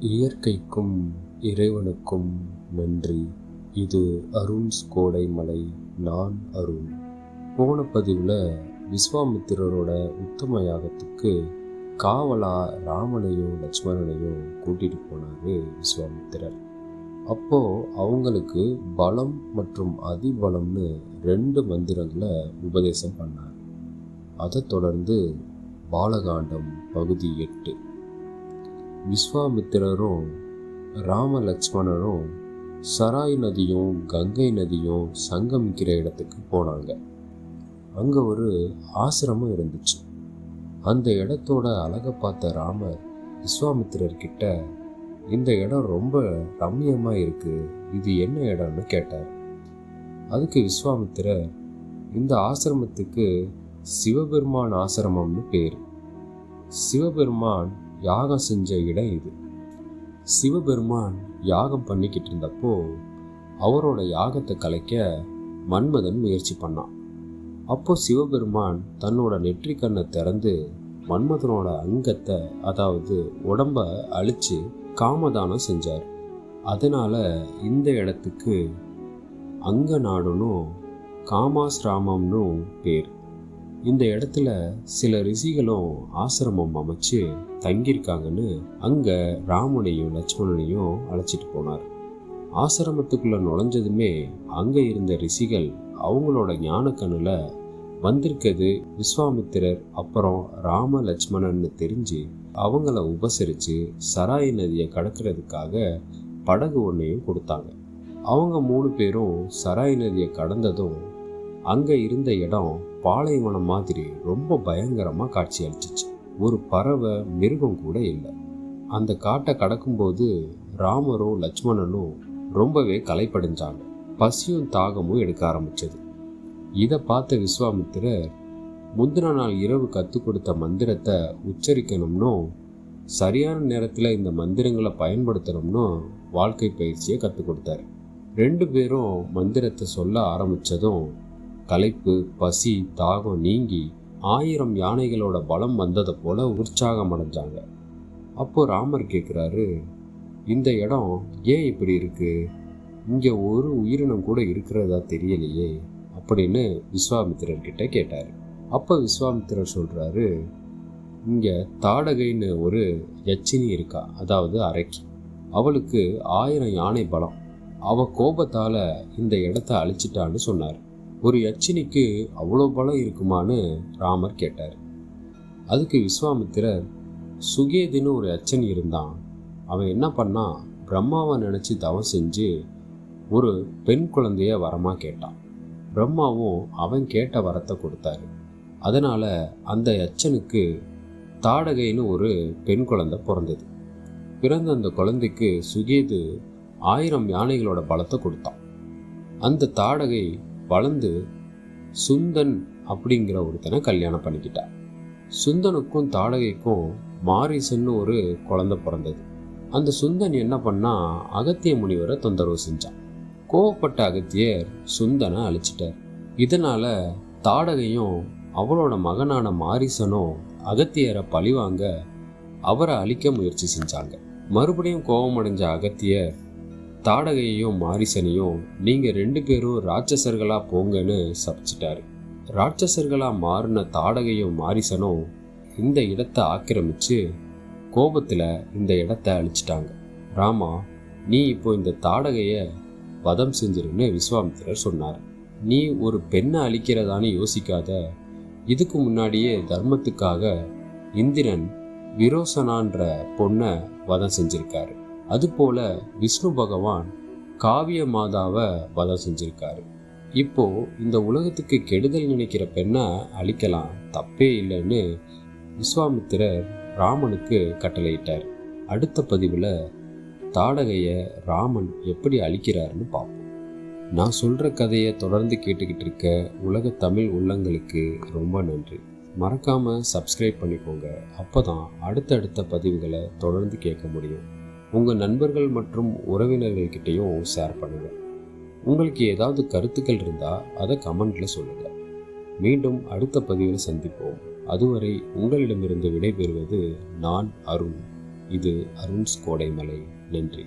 இயற்கைக்கும் இறைவனுக்கும் நன்றி. இது அருண்ஸ் கோடை மலை நான் அருண். போன பதிவில் விஸ்வாமித்திரரோட உத்தம யாகத்துக்கு காவலா ராமனையும் லட்சுமணனையும் கூட்டிட்டு போனாரு விஸ்வாமித்திரர். அப்போ அவங்களுக்கு பலம் மற்றும் அதிபலம்னு ரெண்டு மந்திரங்களை உபதேசம் பண்ணார். அதைத் தொடர்ந்து பாலகாண்டம் பகுதி எட்டு. விஸ்வாமித்திரரும் ராம லக்ஷ்மணரும் சராய் நதியும் கங்கை நதியும் சங்கமிக்கிற இடத்துக்கு போனாங்க. அங்கே ஒரு ஆசிரமம் இருந்துச்சு. அந்த இடத்தோட அழகை பார்த்த ராமர் விஸ்வாமித்திரர்கிட்ட இந்த இடம் ரொம்ப ரம்மியமாக இருக்குது இது என்ன இடம்னு கேட்டார். அதுக்கு விஸ்வாமித்திரர் இந்த ஆசிரமத்துக்கு சிவபெருமான் ஆசிரமம்னு பேர். சிவபெருமான் யாகம் செஞ்ச இடம் இது. சிவபெருமான் யாகம் பண்ணிக்கிட்டு இருந்தப்போ அவரோட யாகத்தை கலைக்க மன்மதன் முயற்சி பண்ணான். அப்போ சிவபெருமான் தன்னோட நெற்றி கண்ணை திறந்து மன்மதனோட அங்கத்தை அதாவது உடம்ப அழித்து காமதானம் செஞ்சார். அதனால் இந்த இடத்துக்கு அங்க நாடுனும் காமாஸ்ராமம்னும் பேர். இந்த இடத்துல சில ரிஷிகளும் ஆசிரமம் அமைச்சு தங்கியிருக்காங்கன்னு அங்கே ராமனையும் லட்சுமணனையும் அழைச்சிட்டு போனார். ஆசிரமத்துக்குள்ளே நுழைஞ்சதுமே அங்கே இருந்த ரிஷிகள் அவங்களோட ஞான கண்ணுல வந்திருக்கிறது விஸ்வாமித்திரர் அப்புறம் ராம லட்சுமணன்னு தெரிஞ்சு அவங்கள உபசரித்து சராய் நதியை கடக்கிறதுக்காக படகு ஒன்றையும் கொடுத்தாங்க. அவங்க மூணு பேரும் சராய் நதியை கடந்ததும் அங்கே இருந்த இடம் பாலைவனம் மாதிரி ரொம்ப பயங்கரமாக காட்சி அளிச்சிச்சு ஒரு பறவை மிருகம் கூட இல்லை. அந்த காட்டை கடக்கும்போது ராமரும் லட்சுமணனும் ரொம்பவே களைப்படைஞ்சாங்க. பசியும் தாகமும் எடுக்க ஆரம்பிச்சது. இதை பார்த்த விஸ்வாமித்திரர் முந்தின நாள் இரவு கற்றுக் கொடுத்த மந்திரத்தை உச்சரிக்கணும்னும் சரியான நேரத்தில் இந்த மந்திரங்களை பயன்படுத்தணும்னும் வாழ்க்கை பயிற்சியை கற்றுக் கொடுத்தாரு. ரெண்டு பேரும் மந்திரத்தை சொல்ல ஆரம்பித்ததும் களைப்பு பசி தாகம் நீங்கி ஆயிரம் யானைகளோட பலம் வந்ததை போல உற்சாகம் அடைஞ்சாங்க. அப்போ ராமர் கேட்குறாரு இந்த இடம் ஏன் இப்படி இருக்கு? இங்கே ஒரு உயிரினம் கூட இருக்கிறதா தெரியலையே அப்படின்னு விஸ்வாமித்திரர் கிட்ட கேட்டார். அப்போ விஸ்வாமித்திரர் சொல்கிறாரு இங்கே தாடகைன்னு ஒரு யச்சினி இருக்கா அதாவது அரைக்கி. அவளுக்கு ஆயிரம் யானை பலம். அவ கோபத்தால் இந்த இடத்த அழிச்சிட்டான்னு சொன்னார். ஒரு யட்சினிக்கு அவ்வளோ பலம் இருக்குமான்னு ராமர் கேட்டார். அதுக்கு விஸ்வாமித்திரர் சுகேதுன்னு ஒரு யட்சன் இருந்தான். அவன் என்ன பண்ணான் பிரம்மாவை நினச்சி தவம் செஞ்சு ஒரு பெண் குழந்தைய வரமாக கேட்டான். பிரம்மாவும் அவன் கேட்ட வரத்தை கொடுத்தாரு. அதனால் அந்த யச்சனுக்கு தாடகைன்னு ஒரு பெண் குழந்தை பிறந்தது. பிறந்த அந்த குழந்தைக்கு சுகேது ஆயிரம் யானைகளோட பலத்தை கொடுத்தான். அந்த தாடகை வளர்ந்து சுந்தன் அப்படிங்கிற ஒருத்தனை கல்யாணம் பண்ணிக்கிட்டா. சுந்தனுக்கும் தாடகைக்கும் மாரிசன்னு ஒரு குழந்தை பிறந்தது. அந்த சுந்தன் என்ன பண்ணா அகத்திய முனிவரை தொந்தரவு செஞ்சான். கோவப்பட்ட அகத்தியர் சுந்தனை அழிச்சிட்டார். இதனால தாடகையும் அவளோட மகனான மாரிசனும் அகத்தியரை பழிவாங்க அவரை அழிக்க முயற்சி செஞ்சாங்க. மறுபடியும் கோபமடைஞ்ச அகத்தியர் தாடகையையும் மாரிசனையும் நீங்கள் ரெண்டு பேரும் ராட்சசர்களாக போங்கன்னு சபிச்சிட்டாரு. ராட்சசர்களாக மாறின தாடகையும் மாரிசனும் இந்த இடத்தை ஆக்கிரமித்து கோபத்தில் இந்த இடத்த அழிச்சிட்டாங்க. ராமா நீ இப்போ இந்த தாடகையை வதம் செஞ்சிருன்னு விஸ்வாமித்திரர் சொன்னார். நீ ஒரு பெண்ணை அழிக்கிறதான்னு யோசிக்காத. இதுக்கு முன்னாடியே தர்மத்துக்காக இந்திரன் விரோசனான்ற பொண்ணை வதம் செஞ்சிருக்காரு. அதுபோல விஷ்ணு பகவான் காவிய மாதாவை வதம் செஞ்சிருக்காரு. இப்போ இந்த உலகத்துக்கு கெடுதல் நினைக்கிற பெண்ணை அழிக்கலாம் தப்பே இல்லைன்னு விஸ்வாமித்திரர் ராமனுக்கு கட்டளையிட்டார். அடுத்த பதிவில் தாடகையை ராமன் எப்படி அழிக்கிறாருன்னு பார்ப்போம். நான் சொல்கிற கதையை தொடர்ந்து கேட்டுக்கிட்டு இருக்க உலக தமிழ் உள்ளங்களுக்கு ரொம்ப நன்றி. மறக்காமல் சப்ஸ்கிரைப் பண்ணிக்கோங்க. அப்போ தான் அடுத்தடுத்த பதிவுகளை தொடர்ந்து கேட்க முடியும். உங்கள் நண்பர்கள் மற்றும் உறவினர்கள்கிட்டையும் ஷேர் பண்ணுங்கள் உங்களுக்கு ஏதாவது கருத்துக்கள் இருந்தால் அதை கமெண்டில் சொல்லுங்கள் மீண்டும் அடுத்த பதிவில் சந்திப்போம். அதுவரை உங்களிடமிருந்து விடைபெறுவது நான் அருண். இது அருண்ஸ் கோடைமலை. நன்றி.